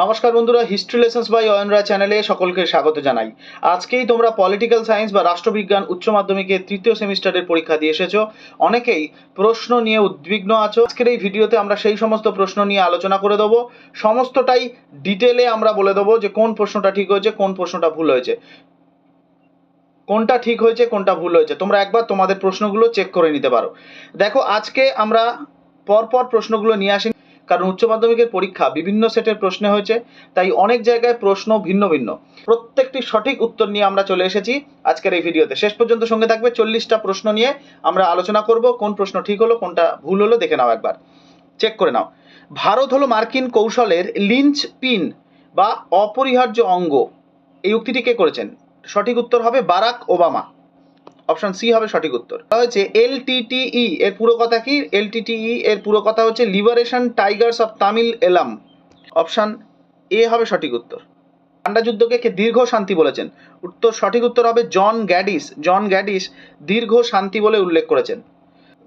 নমস্কার বন্ধুরা history Lessons by অয়নরা চ্যানেলে সকলকে স্বাগত জানাই। আজকেই তোমরা পলিটিক্যাল সায়েন্স বা রাষ্ট্রবিজ্ঞান উচ্চ মাধ্যমিকের তৃতীয় সেমিস্টারের পরীক্ষা দিয়ে এসেছ। অনেকেই প্রশ্ন নিয়ে উদ্বিগ্ন আছো। আজকের এই ভিডিওতে আমরা সেই সমস্ত প্রশ্ন নিয়ে আলোচনা করে দেবো। সমস্তটাই ডিটেলে আমরা বলে দেবো যে কোন প্রশ্নটা ঠিক হয়েছে, কোন প্রশ্নটা ভুল হয়েছে। কোনটা ঠিক হয়েছে, কোনটা ভুল হয়েছে। তোমরা একবার তোমাদের প্রশ্নগুলো চেক করে নিতে পারো। দেখো, আজকে আমরা পরপর প্রশ্নগুলো নিয়ে আসি। কারণ উচ্চ মাধ্যমিকের পরীক্ষা বিভিন্ন সেটের প্রশ্নে হয়েছে, তাই অনেক জায়গায় প্রশ্ন ভিন্ন ভিন্ন। প্রত্যেকটি সঠিক উত্তর নিয়ে আমরা চলে এসেছি আজকের এই ভিডিওতে। শেষ পর্যন্ত সঙ্গে থাকবে চল্লিশটা প্রশ্ন নিয়ে আমরা আলোচনা করব, কোন প্রশ্ন ঠিক হলো, কোনটা ভুল হলো দেখে নাও একবার। চেক করে নাও। ভারত হলো মার্কিন কৌশলের লিঞ্চ পিন বা অপরিহার্য অঙ্গ। এই উক্তিটি কে করেছেন? সঠিক উত্তর হবে বারাক ওবামা। অপশন সি হবে সঠিক উত্তর। হচ্ছে হয়েছে এলটিটিই E এর পুরো কথা কি? এল এলটিটিই এর পুরো কথা হচ্ছে লিবারেশন টাইগার্স অফ তামিল এলাম অপশন এ হবে সঠিক উত্তর। ঠান্ডা যুদ্ধকে কে দীর্ঘ শান্তি বলেছেন। উত্তর সঠিক উত্তর হবে জন গ্যাডিস জন গ্যাডিস দীর্ঘ শান্তি বলে উল্লেখ করেছেন।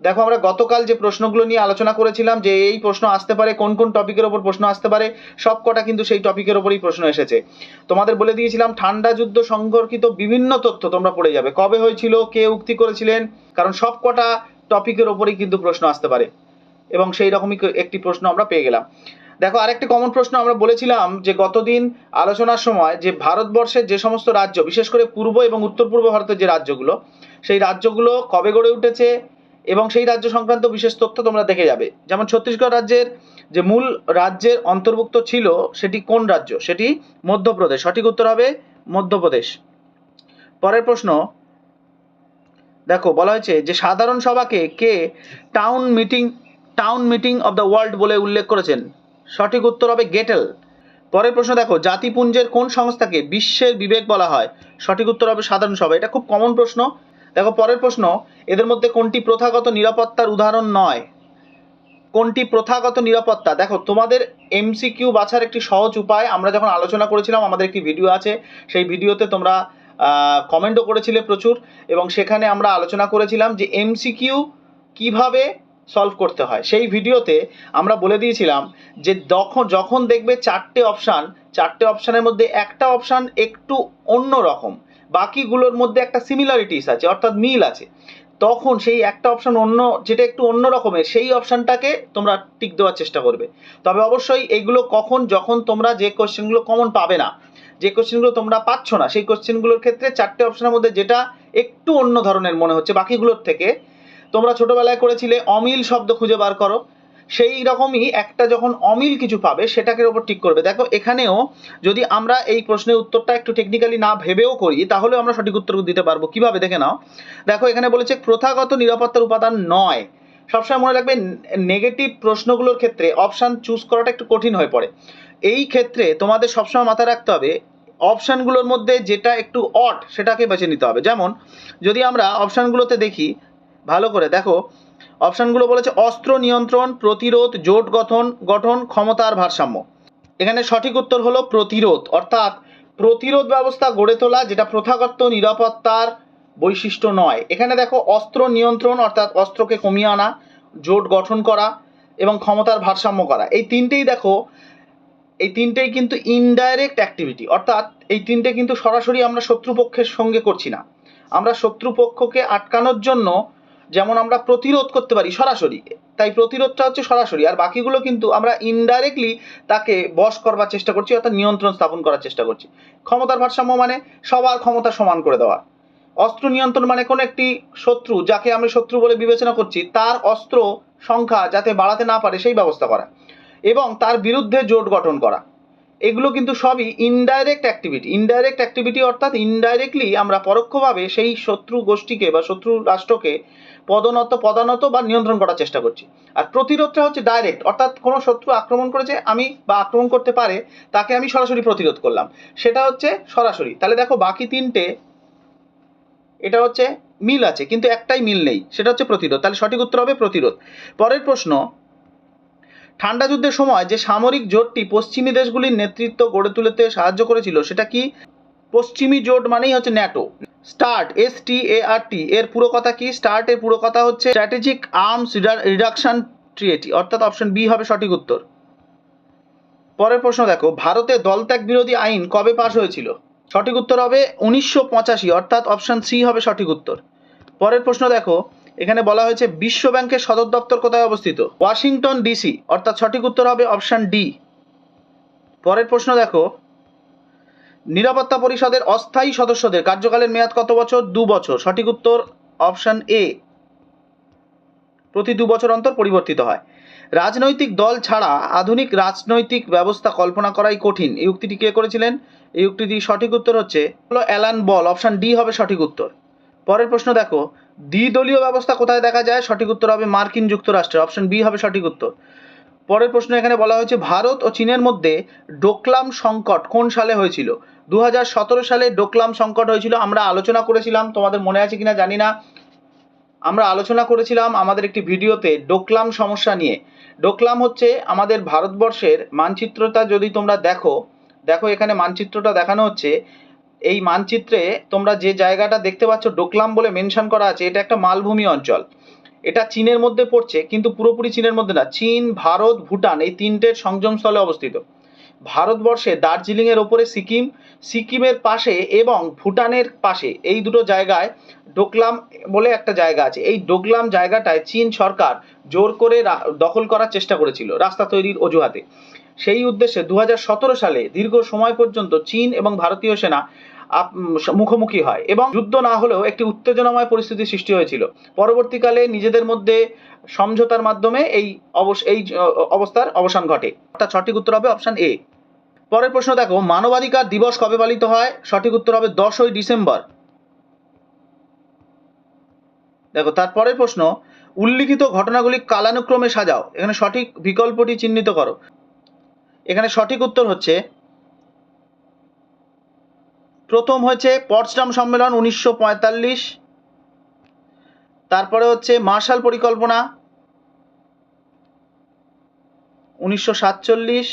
দেখো, আমরা গতকাল যে প্রশ্নগুলো নিয়ে আলোচনা করেছিলাম যে এই প্রশ্ন আসতে পারে, কোন কোন টপিকের ওপর প্রশ্ন আসতে পারে, সব কটা কিন্তু সেই টপিকের ওপরই প্রশ্ন এসেছে। তোমাদের বলে দিয়েছিলাম, ঠান্ডা যুদ্ধ সম্পর্কিত বিভিন্ন তথ্য তোমরা পড়ে যাবে। কবে হয়েছিল, কে উক্তি করেছিলেন? কারণ সব কটা টপিকের ওপরই কিন্তু প্রশ্ন আসতে পারে। এবং সেই রকমই একটি প্রশ্ন আমরা পেয়ে গেলাম। দেখো, আরেকটি কমন প্রশ্ন আমরা বলেছিলাম যে গতদিন আলোচনার সময় যে ভারতবর্ষের যে সমস্ত রাজ্য, বিশেষ করে পূর্ব এবং উত্তর পূর্ব ভারতের যে রাজ্যগুলো, সেই রাজ্যগুলো কবে গড়ে উঠেছে? এবং সেই রাজ্য সংক্রান্ত বিশেষ তথ্য তোমরা দেখে যাবে। যেমন ছত্তিশগড় রাজ্যের যে মূল রাজ্যের অন্তর্ভুক্ত ছিল সেটি কোন রাজ্য? সেটি মধ্যপ্রদেশ। সঠিক উত্তর হবে মধ্যপ্রদেশ। পরের প্রশ্ন, দেখো, বলা হয়েছে যে সাধারণ সভাকে কে town meeting town meeting of the world বলে উল্লেখ করেছেন? সঠিক উত্তর হবে গেটেল। পরের প্রশ্ন, দেখো, জাতিপুঞ্জের কোন সংস্থাকে বিশ্বের বিবেক বলা হয়? সঠিক উত্তর হবে সাধারণ সভা। এটা খুব কমন প্রশ্ন। দেখো, পরের প্রশ্ন, এদের মধ্যে কোনটি প্রথাগত নিরাপত্তার উদাহরণ নয়? কোনটি প্রথাগত নিরাপত্তা? দেখো, তোমাদের এমসিকিউ বাছার একটি সহজ উপায়, আমরা যখন আলোচনা করেছিলাম, আমাদের একটি ভিডিও আছে, সেই ভিডিওতে তোমরা কমেন্টও করেছিলে প্রচুর, এবং সেখানে আমরা আলোচনা করেছিলাম যে এমসিকিউ কীভাবে সলভ করতে হয়। সেই ভিডিওতে আমরা বলে দিয়েছিলাম যে যখন যখন দেখবে চারটে অপশান চারটে অপশানের মধ্যে একটা অপশান একটু অন্য রকম। বাকিগুলোর মধ্যে একটা সিমিলারিটিস আছে, অর্থাৎ মিল আছে। তখন সেই একটা অপশন অন্য, যেটা একটু অন্য রকমের, সেই অপশনটাকে তোমরা টিক দেওয়ার চেষ্টা করবে। তবে অবশ্যই এগুলো কখন, যখন তোমরা যে কোশ্চেনগুলো কমন পাবে না, যে কোশ্চেনগুলো তোমরা পাচ্ছ না, সেই কোশ্চেনগুলোর ক্ষেত্রে চারটে অপশনের মধ্যে যেটা একটু অন্য ধরনের মনে হচ্ছে, বাকিগুলোর থেকে তোমরা ছোটবেলায় করেছিলে অমিল শব্দ খুঁজে বার করো। সেই রকমই একটা যখন অমিল কিছু পাবে সেটাকে ওপর ঠিক করবে। দেখো, এখানেও যদি আমরা এই প্রশ্নের উত্তরটা একটু টেকনিক্যালি না ভেবেও করি, তাহলেও আমরা সঠিক উত্তর দিতে পারব। কীভাবে? দেখে নাও। দেখো, এখানে বলেছে প্রথাগত নিরাপত্তার উপাদান নয়। সবসময় মনে রাখবে নেগেটিভ প্রশ্নগুলোর ক্ষেত্রে অপশান চুজ করাটা একটু কঠিন হয়ে পড়ে। এই ক্ষেত্রে তোমাদের সবসময় মাথায় রাখতে হবে অপশানগুলোর মধ্যে যেটা একটু অট সেটাকে বেছে নিতে হবে। যেমন, যদি আমরা অপশানগুলোতে দেখি, ভালো করে দেখো অপশানগুলো বলেছে অস্ত্র নিয়ন্ত্রণ, প্রতিরোধ, জোট গঠন গঠন ক্ষমতার ভারসাম্য। এখানে সঠিক উত্তর হলো প্রতিরোধ, অর্থাৎ প্রতিরোধ ব্যবস্থা গড়ে তোলা যেটা প্রথাগত নিরাপত্তার বৈশিষ্ট্য নয়। এখানে দেখো অস্ত্র নিয়ন্ত্রণ, অর্থাৎ অস্ত্রকে কমিয়ে আনা, জোট গঠন করা এবং ক্ষমতার ভারসাম্য করা। এই তিনটেই দেখো, এই তিনটেই কিন্তু ইনডাইরেক্ট অ্যাক্টিভিটি অর্থাৎ এই তিনটে কিন্তু সরাসরি আমরা শত্রুপক্ষের সঙ্গে করছি না। আমরা শত্রুপক্ষকে আটকানোর জন্য যেমন আমরা প্রতিরোধ করতে পারি সরাসরি। তাই প্রতিরোধটা হচ্ছে সরাসরি। আর বাকিগুলো কিন্তু আমরা ইনডাইরেক্টলি তাকে বশ করবার চেষ্টা করছি, অর্থাৎ নিয়ন্ত্রণ স্থাপন করার চেষ্টা করছি। ক্ষমতার ভারসাম্য মানে সবার ক্ষমতা সমান করে দেওয়া। অস্ত্র নিয়ন্ত্রণ মানে কোনো একটি শত্রু যাকে আমি শত্রু বলে বিবেচনা করছি, তার অস্ত্র সংখ্যা যাতে বাড়াতে না পারে সেই ব্যবস্থা করা। এবং তার বিরুদ্ধে জোট গঠন করা। এগুলো কিন্তু সবই ইনডাইরেক্ট অ্যাক্টিভিটি ইনডাইরেক্ট অ্যাক্টিভিটি অর্থাৎ ইনডাইরেক্টলি আমরা পরোক্ষভাবে সেই শত্রু গোষ্ঠীকে বা শত্রু রাষ্ট্রকে পদনত পদানত বা নিয়ন্ত্রণ করার চেষ্টা করছি। আর প্রতিরোধটা হচ্ছে ডাইরেক্ট অর্থাৎ কোনো শত্রু আক্রমণ করেছে, আমি বা আক্রমণ করতে পারে, তাকে আমি সরাসরি প্রতিরোধ করলাম। সেটা হচ্ছে সরাসরি। তাহলে দেখো বাকি তিনটে, এটা হচ্ছে মিল আছে, কিন্তু একটাই মিল নেই, সেটা হচ্ছে প্রতিরোধ। তাহলে সঠিক উত্তর হবে প্রতিরোধ। পরের প্রশ্ন ঠান্ডা যুদ্ধের সময় যে সামরিক জোটটি পশ্চিমী দেশগুলির নেতৃত্ব গড়ে তুলতে সাহায্য করেছিল, সেটা কি? পশ্চিমী জোট মানেই হচ্ছে NATO. START S T A R T এর পুরো কথা কি? স্টার্ট এর পুরো কথা হচ্ছে স্ট্র্যাটেজিক আর্মস রিডাকশন ট্রিয়েটি অর্থাৎ অপশন বি হবে সঠিক উত্তর। পরের প্রশ্ন দেখো, ভারতে দলত্যাগ বিরোধী আইন কবে পাশ হয়েছিল? সঠিক উত্তর হবে উনিশশো পঁচাশি, অর্থাৎ অপশন সি হবে সঠিক উত্তর। পরের প্রশ্ন দেখো এখানে বলা হয়েছে বিশ্ব ব্যাংকের সদর দপ্তর কোথায় অবস্থিত? ওয়াশিংটন ডিসি অর্থাৎ সঠিক উত্তর হবে অপশন ডি পরের প্রশ্ন দেখো। নিরাপত্তা পরিষদের অস্থায়ী সদস্যদের কার্যকালের মেয়াদ কত বছর? দু বছর। সঠিক উত্তর অপশন এ প্রতি দু বছর অন্তর পরিবর্তিত হয়। রাজনৈতিক দল ছাড়া আধুনিক রাজনৈতিক ব্যবস্থা কল্পনা করাই কঠিন। এই উক্তিটি কে করেছিলেন? এই উক্তিটি সঠিক উত্তর হচ্ছে, হলো অ্যালান বল। অপশন ডি হবে সঠিক উত্তর। পরের প্রশ্ন দেখো। দ্বিদলীয় ব্যবস্থা কোথায় দেখা যায়? সঠিক উত্তর হবে মার্কিন যুক্তরাষ্ট্রে। অপশন বি হবে সঠিক উত্তর। পরের প্রশ্ন এখানে বলা হয়েছে, ভারত ও চীনের মধ্যে ডোকলাম সংকট কোন সালে হয়েছিল? দু হাজার সতেরো সালে ডোকলাম সংকট হয়েছিল, আমরা আলোচনা করেছিলাম, তোমাদের মনে আছে কিনা জানি না। আমরা আলোচনা করেছিলাম আমাদের একটি ভিডিওতে ডোকলাম সমস্যা নিয়ে। ডোকলাম হচ্ছে আমাদের ভারতবর্ষের মানচিত্রটা যদি তোমরা দেখো দেখো এখানে মানচিত্রটা দেখানো হচ্ছে এই মানচিত্রে তোমরা যে জায়গাটা দেখতে পাচ্ছ, ডোকলাম বলে মেনশন করা আছে, এটা একটা মালভূমি অঞ্চল। এটা চীনের মধ্যে পড়ছে, কিন্তু পুরোপুরি চীনের মধ্যে না। চীন, ভারত, ভুটান এই তিনটের সংযমস্থলে অবস্থিত। ভারতবর্ষে দার্জিলিংয়ের ওপরে সিকিম, সিকিমের পাশে এবং ভুটানের পাশে এই দুটো জায়গায় ডোকলাম বলে একটা জায়গা আছে। এই ডোকলাম জায়গাটায় চীন সরকার জোর করে দখল করার চেষ্টা করেছিল, রাস্তা তৈরির অজুহাতে। সেই উদ্দেশ্যে দু হাজার সতেরো সালে দীর্ঘ সময় পর্যন্ত চীন এবং ভারতীয় সেনা মুখোমুখি হয় এবং যুদ্ধ না হলেও একটি উত্তেজনাময় পরিস্থিতি সৃষ্টি হয়েছিল। পরবর্তীকালে নিজেদের মধ্যে সমঝোতার মাধ্যমে এই এই অবস্থার অবসান ঘটে। অর্থাৎ সঠিক উত্তর হবে অপশন এ। পরের প্রশ্ন দেখো, মানবাধিকার দিবস কবে পালিত হয়? সঠিক উত্তর হবে দশই ডিসেম্বর। দেখো তারপরের প্রশ্ন, উল্লিখিত ঘটনাগুলি কালানুক্রমে সাজাও। এখানে সঠিক বিকল্পটি চিহ্নিত করো। এখানে সঠিক উত্তর হচ্ছে, প্রথম হয়েছে পটসডাম সম্মেলন উনিশশো পঁয়তাল্লিশ, তারপরে হচ্ছে মার্শাল পরিকল্পনা উনিশশো সাতচল্লিশ,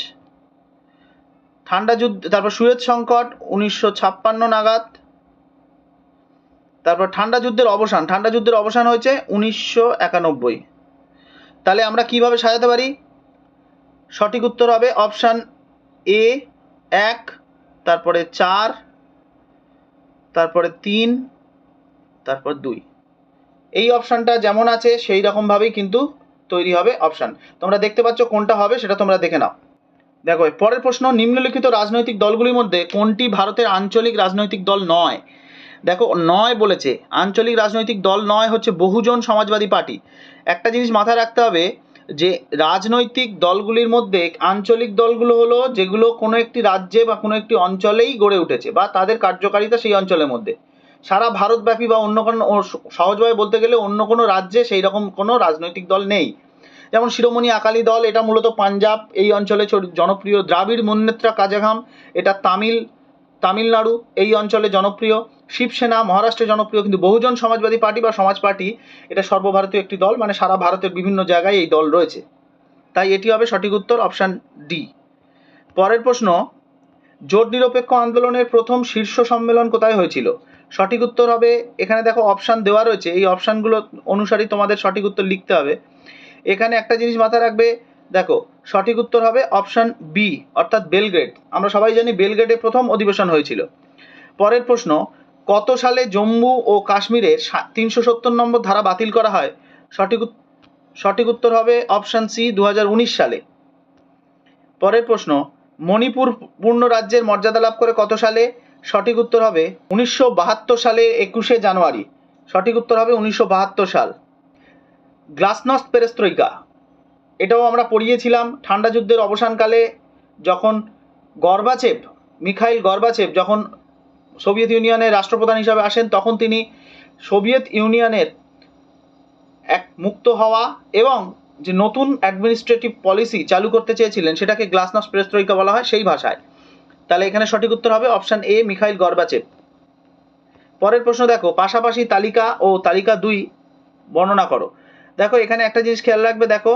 ঠান্ডা যুদ্ধ, তারপর সুয়েজ সংকট উনিশশো ছাপ্পান্ন নাগাদ, তারপর ঠান্ডা যুদ্ধের অবসান, ঠান্ডা যুদ্ধের অবসান হয়েছে উনিশশো একানব্বই। তাহলে আমরা কীভাবে সাজাতে পারি? সঠিক উত্তর হবে অপশান এ, এক, তারপরে চার, তারপরে তিন, তারপর দুই। এই অপশানটা যেমন আছে, সেই রকমভাবেই কিন্তু তৈরি হবে অপশান। তোমরা দেখতে পাচ্ছ কোনটা হবে, সেটা তোমরা দেখে নাও। দেখো পরের প্রশ্ন, নিম্নলিখিত রাজনৈতিক দলগুলির মধ্যে কোনটি ভারতের আঞ্চলিক রাজনৈতিক দল নয়? দেখো, নয় বলেছে। আঞ্চলিক রাজনৈতিক দল নয় হচ্ছে বহুজন সমাজবাদী পার্টি। একটা জিনিস মাথায় রাখতে হবে যে রাজনৈতিক দলগুলির মধ্যে আঞ্চলিক দলগুলো হলো যেগুলো কোনো একটি রাজ্যে বা কোনো একটি অঞ্চলেই গড়ে উঠেছে বা তাদের কার্যকারিতা সেই অঞ্চলের মধ্যে। সারা ভারতব্যাপী বা অন্য কোনো সহজভাবে বলতে গেলে অন্য কোনো রাজ্যে সেই রকম কোনো রাজনৈতিক দল নেই। যেমন শিরোমণি আকালি দল, এটা মূলত পাঞ্জাব এই অঞ্চলে জনপ্রিয়। দ্রাবিড় মুন্নেত্রা কাজাঘাম এটা তামিল, তামিলনাড়ু এই অঞ্চলে জনপ্রিয়। শিবসেনা মহারাষ্ট্রে জনপ্রিয় কিন্তু বহুজন সমাজবাদী পার্টি বা সমাজ পার্টি, এটা সর্বভারতীয় একটি দল মানে সারা ভারতের বিভিন্ন জায়গায় এই দল রয়েছে। তাই এটি হবে সঠিক উত্তর, অপশান ডি। পরের প্রশ্ন, জোট নিরপেক্ষ আন্দোলনের প্রথম শীর্ষ সম্মেলন কোথায় হয়েছিল? সঠিক উত্তর হবে, এখানে দেখো অপশান দেওয়া রয়েছে, এই অপশানগুলো অনুসারেই তোমাদের সঠিক উত্তর লিখতে হবে। এখানে একটা জিনিস মাথায় রাখবে, দেখো, সঠিক উত্তর হবে অপশান বি, অর্থাৎ বেলগ্রেড। আমরা সবাই জানি বেলগ্রেডে প্রথম অধিবেশন হয়েছিল। পরের প্রশ্ন কত সালে জম্মু ও কাশ্মীরের তিনশো সত্তর নম্বর ধারা বাতিল করা হয়? সঠিক সঠিক উত্তর হবে অপশান সি দু হাজার উনিশ সালে। পরের প্রশ্ন, মণিপুর পূর্ণ রাজ্যের মর্যাদা লাভ করে কত সালে? সঠিক উত্তর হবে উনিশশো বাহাত্তর সালে একুশে জানুয়ারি। সঠিক উত্তর হবে উনিশশো বাহাত্তর সাল। গ্লাসনস্ট পেরেস্ত্রইকা এটাও আমরা পড়িয়েছিলাম ঠান্ডা যুদ্ধের অবসানকালে, যখন গর্বাচেপ মিখাইল গর্বাচেপ যখন সোভিয়েত ইউনিয়নের রাষ্ট্রপ্রধান হিসাবে আসেন, তখন তিনি সোভিয়েত ইউনিয়নের এক মুক্ত হওয়া এবং যে নতুন অ্যাডমিনিস্ট্রেটিভ পলিসি চালু করতে চেয়েছিলেন, সেটাকে গ্লাসনস্ট পেরেস্ত্রইকা বলা হয় সেই ভাষায়। তাহলে এখানে সঠিক উত্তর হবে অপশান এ, মিখাইল গর্বাচেপ পরের প্রশ্ন দেখো, পাশাপাশি তালিকা ও তালিকা দুই বর্ণনা করো। দেখো, এখানে একটা জিনিস খেয়াল রাখবে, দেখো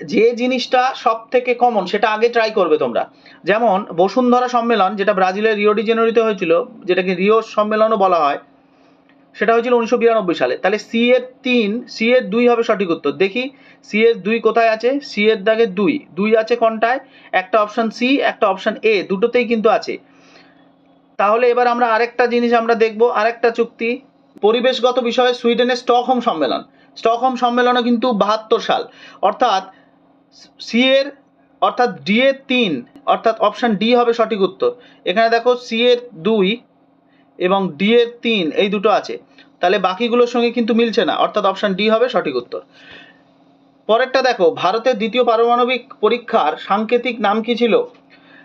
যে জিনিসটা সব থেকে কমন সেটা আগে ট্রাই করবে তোমরা। যেমন বসুন্ধরা সম্মেলন, যেটা ব্রাজিলের রিও ডি জেনেরিতে হয়েছিল, যেটাকে রিও সম্মেলনও বলা হয়, সেটা হয়েছিল উনিশশো বিরানব্বই সালে। তাহলে সি এর তিন সি এর দুই হবে সঠিক উত্তর। দেখি সি এর দুই কোথায় আছে? সি এর দাগে দুই। দুই আছে কোনটায়? একটা অপশন সি একটা অপশন এ দুটোতেই কিন্তু আছে। তাহলে এবার আমরা আরেকটা জিনিস আমরা দেখব, আরেকটা চুক্তি। পরিবেশগত বিষয়ে সুইডেনের স্টকহোম সম্মেলন। স্টকহোম সম্মেলনও কিন্তু বাহাত্তর সাল। অর্থাৎ সি এর অর্থাৎ ডি এর তিন, অর্থাৎ অপশন ডি হবে সঠিক উত্তর। এখানে দেখো সি এর দুই এবং ডি এর তিন, এই দুটো আছে। তাহলে বাকিগুলোর সঙ্গে কিন্তু মিলছে না, অর্থাৎ অপশন ডি হবে সঠিক উত্তর। পরেরটা দেখো, ভারতের দ্বিতীয় পারমাণবিক পরীক্ষার সাংকেতিক নাম কি ছিল?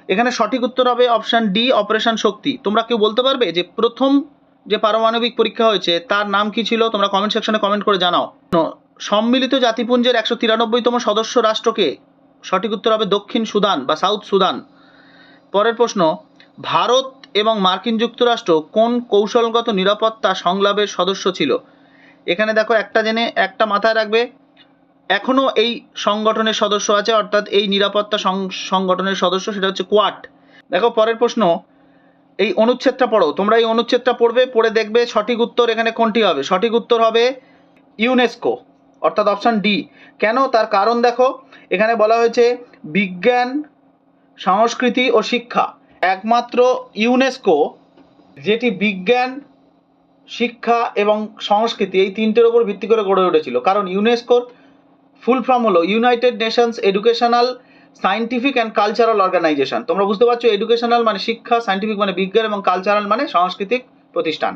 এখানে সঠিক উত্তর হবে অপশন ডি, অপারেশন শক্তি। তোমরা কেউ বলতে পারবে যে প্রথম যে পারমাণবিক পরীক্ষা হয়েছে, তার নাম কি ছিল? তোমরা কমেন্ট সেকশনে কমেন্ট করে জানাও। সম্মিলিত জাতিপুঞ্জের একশো তিরানব্বইতম সদস্য রাষ্ট্রকে সঠিক উত্তর হবে দক্ষিণ সুদান বা সাউথ সুদান। পরের প্রশ্ন, ভারত এবং মার্কিন যুক্তরাষ্ট্র কোন কৌশলগত নিরাপত্তা সংলাপের সদস্য ছিল? এখানে দেখো একটা জেনে একটা মাথায় রাখবে এখনও এই সংগঠনের সদস্য আছে, অর্থাৎ এই নিরাপত্তা সংগঠনের সদস্য, সেটা হচ্ছে কোয়াট দেখো পরের প্রশ্ন, এই অনুচ্ছেদটা পড়ো, তোমরা এই অনুচ্ছেদটা পড়বে, পড়ে দেখবে সঠিক উত্তর এখানে কোনটি হবে? সঠিক উত্তর হবে ইউনেস্কো। অর্থাৎ অপশান ডি কেন? তার কারণ দেখো, এখানে বলা হয়েছে বিজ্ঞান, সংস্কৃতি ও শিক্ষা। একমাত্র ইউনেস্কো যেটি বিজ্ঞান, শিক্ষা এবং সংস্কৃতি এই তিনটের ওপর ভিত্তি করে গড়ে উঠেছিল। কারণ ইউনেস্কোর ফুল ফর্ম হলো United Nations Educational Scientific and Cultural Organization তোমরা বুঝতে পারছ এডুকেশনাল মানে শিক্ষা সায়েন্টিফিক মানে বিজ্ঞান এবং কালচারাল মানে সাংস্কৃতিক প্রতিষ্ঠান।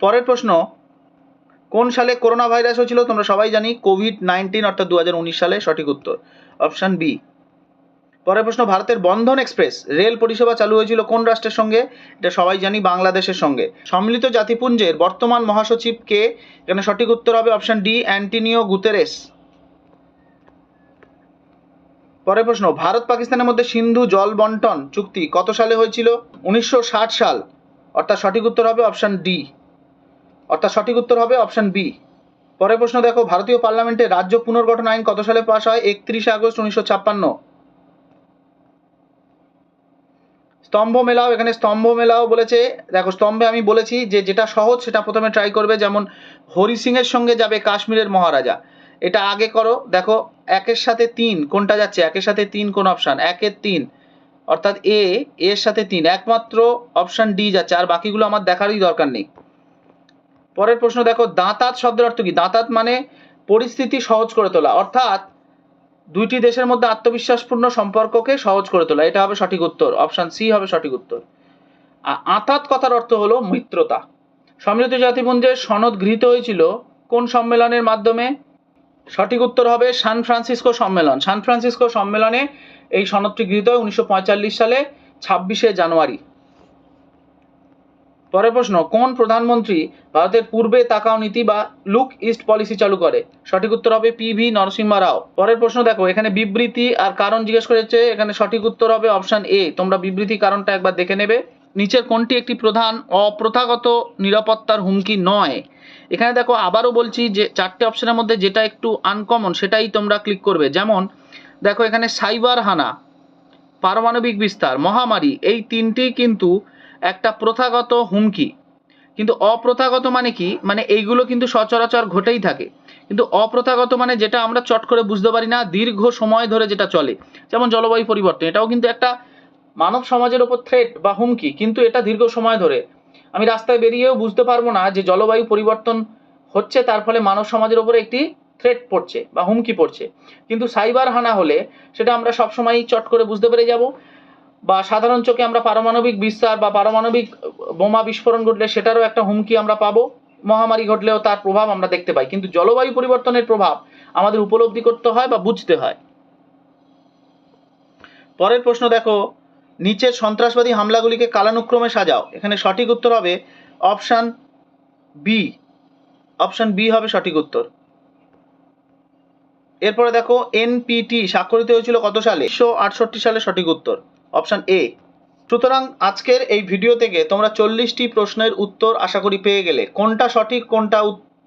পরের প্রশ্ন কোন সালে করোনা ভাইরাস হয়েছিল? তোমরা সবাই জানি কোভিড নাইন্টিন অর্থাৎ দু হাজার উনিশ সালে সঠিক উত্তর। অপশান বি পরের প্রশ্ন, ভারতের বন্ধন এক্সপ্রেস রেল পরিষেবা চালু হয়েছিল কোন রাষ্ট্রের সঙ্গে? এটা সবাই জানি বাংলাদেশের সঙ্গে। সম্মিলিত জাতিপুঞ্জের বর্তমান মহাসচিব কে? এখানে সঠিক উত্তর হবে অপশন ডি অ্যান্টিনিও গুতেরেস। পরের প্রশ্ন, ভারত পাকিস্তানের মধ্যে সিন্ধু জল বন্টন চুক্তি কত সালে হয়েছিল? উনিশশো ষাট সাল। অর্থাৎ সঠিক উত্তর হবে অপশন ডি অর্থাৎ সঠিক উত্তর হবে অপশন বি। পরের প্রশ্ন দেখো, ভারতীয় পার্লামেন্টে রাজ্য পুনর্গঠন আইন কত সালে পাশ হয়? একত্রিশে আগস্ট উনিশশো ছাপ্পান্ন। স্তম্ভ মেলাও, এখানে স্তম্ভ মেলাও বলেছে। দেখো, স্তম্ভে আমি বলেছি যে যেটা সহজ সেটা প্রথমে ট্রাই করবে, যেমন হরি সিংয়ের সঙ্গে যাবে কাশ্মীরের মহারাজা। এটা আগে করো। দেখো, একের সাথে তিন, কোনটা যাচ্ছে? একের সাথে তিন কোন অপশান? একের তিন। অর্থাৎ এ, এর সাথে তিন। একমাত্র অপশান ডি যাচ্ছে, আর বাকিগুলো আমার দেখারই দরকার নেই। পরের প্রশ্ন, দেখো, দাঁতাত শব্দের অর্থ কি? দাঁতাত মানে পরিস্থিতি সহজ করে তোলা। অর্থাৎ দুইটি দেশের মধ্যে আত্মবিশ্বাসপূর্ণ সম্পর্ককে সহজ করে তোলা। এটা হবে সঠিক উত্তর। অপশান সি হবে সঠিক উত্তর। আতাত কথার অর্থ হলো মিত্রতা। সম্মিলিত জাতিপুঞ্জের সনদ গৃহীত হয়েছিল কোন সম্মেলনের মাধ্যমে? সঠিক উত্তর হবে সান ফ্রান্সিসকো সম্মেলন। সান ফ্রান্সিসকো সম্মেলনে এই সনদটি গৃহীত হয় উনিশশো পঁয়তাল্লিশ সালে ছাব্বিশে জানুয়ারি। পরের প্রশ্ন, কোন প্রধানমন্ত্রী ভারতের পূর্বে তাকাও নীতি বা লুক ইস্ট পলিসি চালু করে? সঠিক উত্তর হবে পি ভি নরসিংহা রাও। পরের প্রশ্ন দেখো, এখানে বিবৃতি আর কারণ জিজ্ঞেস করেছে, এখানে সঠিক উত্তর হবে অপশন এ। তোমরা বিবৃতি কারণটা একবার দেখে নেবে। নিচের কোনটি একটি প্রধান অপ্রথাগত নিরাপত্তার হুমকি নয়? এখানে দেখো, আবারও বলছি যে চারটে অপশনের মধ্যে যেটা একটু আনকমন সেটাই তোমরা ক্লিক করবে। যেমন, দেখো এখানে সাইবার হানা, পারমাণবিক বিস্তার, মহামারী, এই তিনটি কিন্তু একটা প্রথাগত হুমকি। কিন্তু অপ্রথাগত মানে কি? মানে এইগুলো কিন্তু সচরাচর ঘটেই থাকে। কিন্তু অপ্রথাগত মানে যেটা আমরা চট করে বুঝতে পারি না, দীর্ঘ সময় ধরে যেটা চলে। যেমন জলবায়ু পরিবর্তন, এটাও কিন্তু একটা মানব সমাজের ওপর থ্রেট বা হুমকি, কিন্তু এটা দীর্ঘ সময় ধরে। আমি রাস্তায় বেরিয়েও বুঝতে পারব না যে জলবায়ু পরিবর্তন হচ্ছে, তার ফলে মানব সমাজের ওপরে একটি থ্রেট পড়ছে বা হুমকি পড়ছে। কিন্তু সাইবার হানা হলে সেটা আমরা সবসময়ই চট করে বুঝতে পেরে যাব। বা সাধারণ চোখে আমরা পারমাণবিক বিস্তার বা পারমাণবিক বোমা বিস্ফোরণ ঘটলে সেটারও একটা হুমকি আমরা পাবো। মহামারী ঘটলেও তার প্রভাব আমরা দেখতে পাই। কিন্তু জলবায়ু পরিবর্তনের প্রভাব আমাদের উপলব্ধি করতে হয় বা বুঝতে হয়। পরের প্রশ্ন দেখো, নিচের সন্ত্রাসবাদী হামলাগুলিকে কালানুক্রমে সাজাও। এখানে সঠিক উত্তর হবে অপশান বি। অপশান বি হবে সঠিক উত্তর। এরপরে দেখো, এনপিটি স্বাক্ষরিত হয়েছিল কত সালে? উনিশশো আটষট্টি সালে সঠিক উত্তর। Option A. সুতরাং আজকের এই ভিডিও থেকে তোমরা চল্লিশটি প্রশ্নের উত্তর আশা করি পেয়ে গেলে। কোনটা সঠিক, কোনটা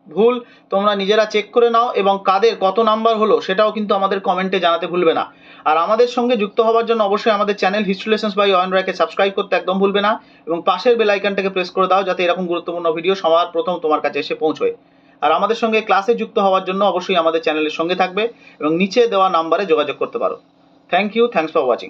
ভুল, তোমরা নিজেরা চেক করে নাও এবং কাদের কত নাম্বার হলো সেটাও কিন্তু আমাদের কমেন্টে জানাতে ভুলবে না। আর আমাদের সঙ্গে যুক্ত হওয়ার জন্য অবশ্যই আমাদের channel History Lessons by Ayan রায়কে সাবস্ক্রাইব করতে একদম ভুলবে না এবং পাশের বেল আইকনটাকে প্রেস করে দাও যাতে এরকম গুরুত্বপূর্ণ ভিডিও সবার প্রথম তোমার কাছে এসে পৌঁছয়। আর আমাদের সঙ্গে ক্লাসে যুক্ত হওয়ার জন্য অবশ্যই আমাদের চ্যানেলের সঙ্গে থাকবে এবং নিচে দেওয়া নাম্বারে যোগাযোগ করতে পারো। Thank you thanks for watching